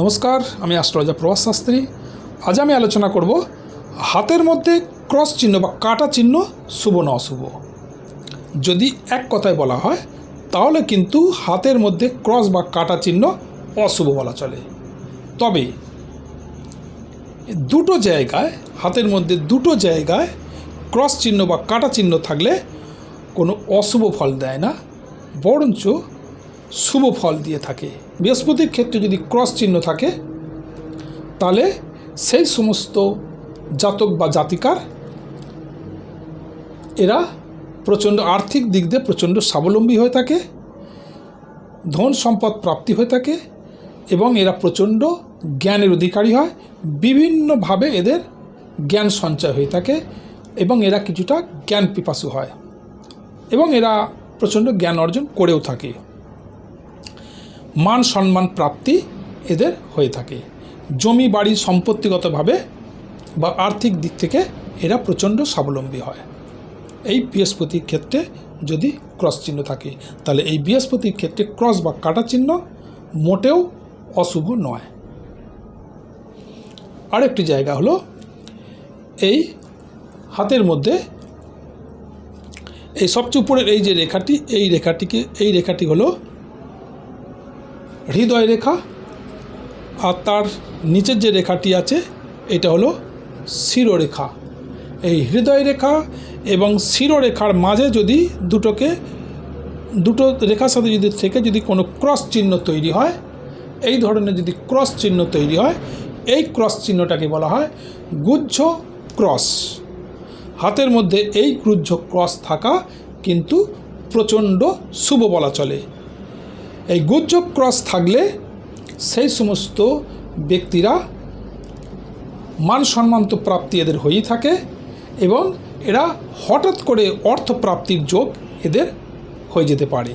নমস্কার, আমি অ্যাস্ট্রোলজার প্রভাস শাস্ত্রী। আজ আমি আলোচনা করব হাতের মধ্যে ক্রস চিহ্ন বা কাটা চিহ্ন শুভ না অশুভ। যদি এক কথায় বলা হয়, তাহলে কিন্তু হাতের মধ্যে ক্রস বা কাটা চিহ্ন অশুভ বলা চলে। তবে দুটো জায়গায়, হাতের মধ্যে দুটো জায়গায় ক্রস চিহ্ন বা কাটা চিহ্ন থাকলে কোনো অশুভ ফল দেয় না, বরঞ্চ শুভ ফল দিয়ে থাকে। বৃহস্পতির ক্ষেত্রে যদি ক্রস চিহ্ন থাকে, তাহলে সেই সমস্ত জাতক বা জাতিকার এরা প্রচণ্ড আর্থিক দিক দিয়ে প্রচণ্ড স্বাবলম্বী হয়ে থাকে, ধন সম্পদ প্রাপ্তি হয়ে থাকে এবং এরা প্রচণ্ড জ্ঞানের অধিকারী হয়। বিভিন্নভাবে এদের জ্ঞান সঞ্চয় হয়ে থাকে এবং এরা কিছুটা জ্ঞান পিপাসু হয় এবং এরা প্রচণ্ড জ্ঞান অর্জন করেও থাকে। মান সম্মান প্রাপ্তি এদের হয়ে থাকে। জমি, বাড়ি সম্পত্তিগতভাবে বা আর্থিক দিক থেকে এরা প্রচণ্ড স্বাবলম্বী হয়। এই বৃহস্পতির ক্ষেত্রে যদি ক্রস চিহ্ন থাকে, তাহলে এই বৃহস্পতির ক্ষেত্রে ক্রস বা কাটা চিহ্ন মোটেও অশুভ নয়। আরেকটি জায়গা হলো এই হাতের মধ্যে এই সবচেয়ে উপরের এই যে রেখাটি, এই রেখাটিকে, এই রেখাটি হলো হৃদয় রেখা আর তার নিচের যে রেখাটি আছে, এটা হলো শিরোরেখা। এই হৃদয় রেখা এবং শিরোরেখার মাঝে যদি দুটোকে, দুটো রেখার সাথে যদি থেকে যদি কোনো ক্রস চিহ্ন তৈরি হয়, এই ধরনের যদি ক্রস চিহ্ন তৈরি হয়, এই ক্রস চিহ্নটাকে বলা হয় গুজ্জ ক্রস। হাতের মধ্যে এই গুজ্জ ক্রস থাকা কিন্তু প্রচণ্ড শুভ বলা চলে। এই গুজ্জ ক্রস থাকলে সেই সমস্ত ব্যক্তিরা মান সম্মান তো প্রাপ্তি এদের হয়েই থাকে এবং এরা হঠাৎ করে অর্থপ্রাপ্তির যোগ এদের হয়ে যেতে পারে।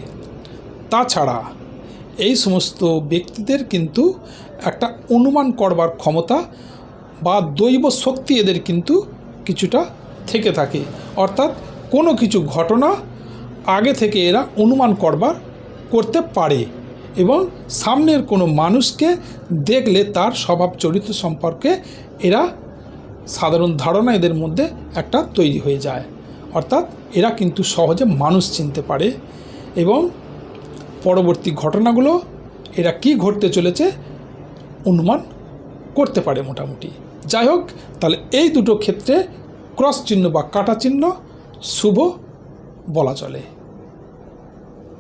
তাছাড়া এই সমস্ত ব্যক্তিদের কিন্তু একটা অনুমান করবার ক্ষমতা বা দৈব শক্তি এদের কিন্তু কিছুটা থেকে থাকে। অর্থাৎ কোনো কিছু ঘটনা আগে থেকে এরা অনুমান করবার করতে পারে এবং সামনের কোনো মানুষকে দেখলে তার স্বভাব চরিত্র সম্পর্কে এরা সাধারণ ধারণা এদের মধ্যে একটা তৈরি হয়ে যায়। অর্থাৎ এরা কিন্তু সহজে মানুষ চিনতে পারে এবং পরবর্তী ঘটনাগুলো এরা কি ঘটতে চলেছে অনুমান করতে পারে মোটামুটি। যাই হোক, তাহলে এই দুটো ক্ষেত্রে ক্রস চিহ্ন বা কাটা চিহ্ন শুভ বলা চলে।